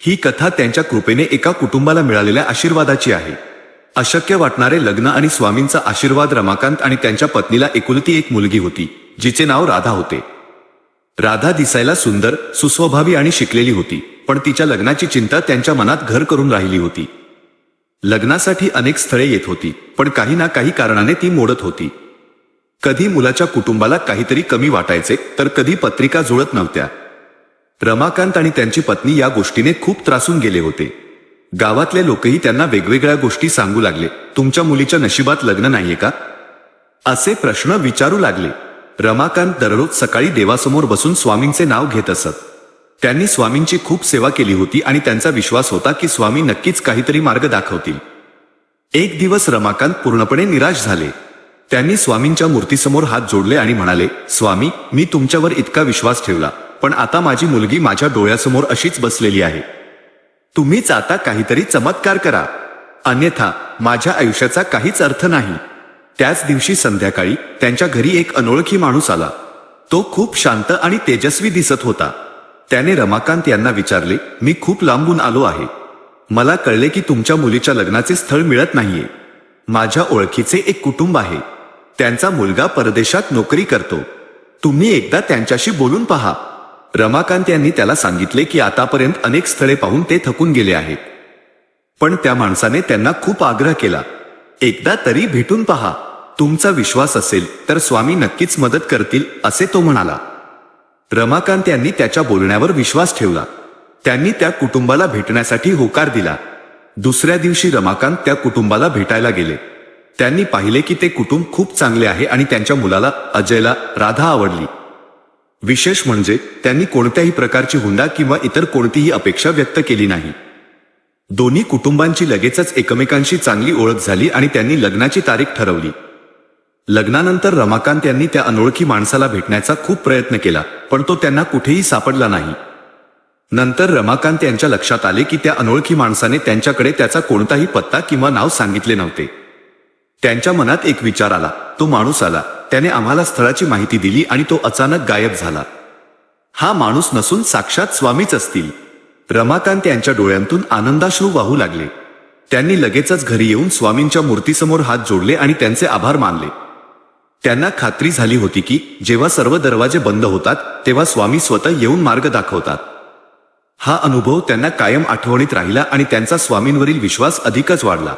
ही कथा त्यांच्या कृपेने एका कुटुंबाला मिळालेल्या आशीर्वादाची आहे. अशक्य वाटणारे लग्न आणि स्वामींचा आशीर्वाद रमाकांत आणि त्यांच्या पत्नीला एकुलती एक मुलगी होती जिचे नाव राधा होते. राधा दिसायला सुंदर सुस्वभावी आणि शिकलेली होती पण तिच्या लग्नाची चिंता त्यांच्या मनात घर करून राहिली होती. लग्नासाठी अनेक स्थळे येत होती पण काही ना काही कारणाने ती मोडत होती. कधी मुलाच्या कुटुंबाला काहीतरी कमी वाटायचे तर कधी पत्रिका जुळत नव्हत्या. रमाकांत आणि त्यांची पत्नी या गोष्टीने खूप त्रासून गेले होते. गावातले लोकही त्यांना वेगवेगळ्या गोष्टी सांगू लागले. तुमच्या मुलीच्या नशिबात लग्न नाहीये का? असे प्रश्न विचारू लागले. रमाकांत दररोज सकाळी देवासमोर बसून स्वामींचे नाव घेत असत. त्यांनी स्वामींची खूप सेवा केली होती आणि त्यांचा विश्वास होता की स्वामी नक्कीच काहीतरी मार्ग दाखवतील. एक दिवस रमाकांत पूर्णपणे निराश झाले. त्यांनी स्वामींच्या मूर्तीसमोर हात जोडले आणि म्हणाले स्वामी मी तुमच्यावर इतका विश्वास ठेवला. पण आता माझी मुलगी माझ्या डोळ्यासमोर अशीच बसलेली आहे. तुम्हीच आता काहीतरी चमत्कार करा. अन्यथा माझ्या आयुष्याचा काहीच अर्थ नाही. त्याच दिवशी संध्याकाळी त्यांच्या घरी एक अनोळखी माणूस आला. तो खूप शांत आणि तेजस्वी दिसत होता. त्याने रमाकांत यांना विचारले मी खूप लांबून आलो आहे. मला कळले की तुमच्या मुलीच्या लग्नाचे स्थळ मिळत नाहीये. माझ्या ओळखीचे एक कुटुंब आहे. त्यांचा मुलगा परदेशात नोकरी करतो. तुम्ही एकदा त्यांच्याशी बोलून पहा. रमाकांत यांनी त्याला सांगितले की आतापर्यंत अनेक स्थळे पाहून ते थकून गेले आहेत. पण त्या माणसाने त्यांना खूप आग्रह केला. एकदा तरी भेटून पहा. तुमचा विश्वास असेल तर स्वामी नक्कीच मदत करतील असे तो म्हणाला. रमाकांत यांनी त्याच्या बोलण्यावर विश्वास ठेवला. त्यांनी त्या कुटुंबाला भेटण्यासाठी होकार दिला. दुसऱ्या दिवशी रमाकांत त्या कुटुंबाला भेटायला गेले. त्यांनी पाहिले की ते कुटुंब खूप चांगले आहे आणि त्यांच्या मुलाला अजयला राधा आवडली. विशेष म्हणजे त्यांनी कोणत्याही प्रकारची हुंडा किंवा इतर कोणतीही अपेक्षा व्यक्त केली नाही. दोन्ही कुटुंबांची लगेचच एकमेकांशी चांगली ओळख झाली आणि त्यांनी लग्नाची तारीख ठरवली. लग्नानंतर रमाकांत यांनी त्या अनोळखी माणसाला भेटण्याचा खूप प्रयत्न केला पण तो त्यांना कुठेही सापडला नाही. नंतर रमाकांत यांच्या लक्षात आले की त्या अनोळखी माणसाने त्यांच्याकडे त्याचा कोणताही पत्ता किंवा नाव सांगितले नव्हते. त्यांच्या मनात एक विचार आला तो माणूस आला. त्याने आम्हाला स्थळाची माहिती दिली आणि तो अचानक गायब झाला. हा माणूस नसून साक्षात स्वामीच असतील. रमाकांत यांच्या डोळ्यांतून आनंदाश्रू वाहू लागले. त्यांनी लगेचच घरी येऊन स्वामींच्या मूर्तीसमोर हात जोडले आणि त्यांचे आभार मानले. त्यांना खात्री झाली होती की जेव्हा सर्व दरवाजे बंद होतात तेव्हा स्वामी स्वतः येऊन मार्ग दाखवतात. हा अनुभव त्यांना कायम आठवणीत राहिला आणि त्यांचा स्वामींवरील विश्वास अधिकच वाढला.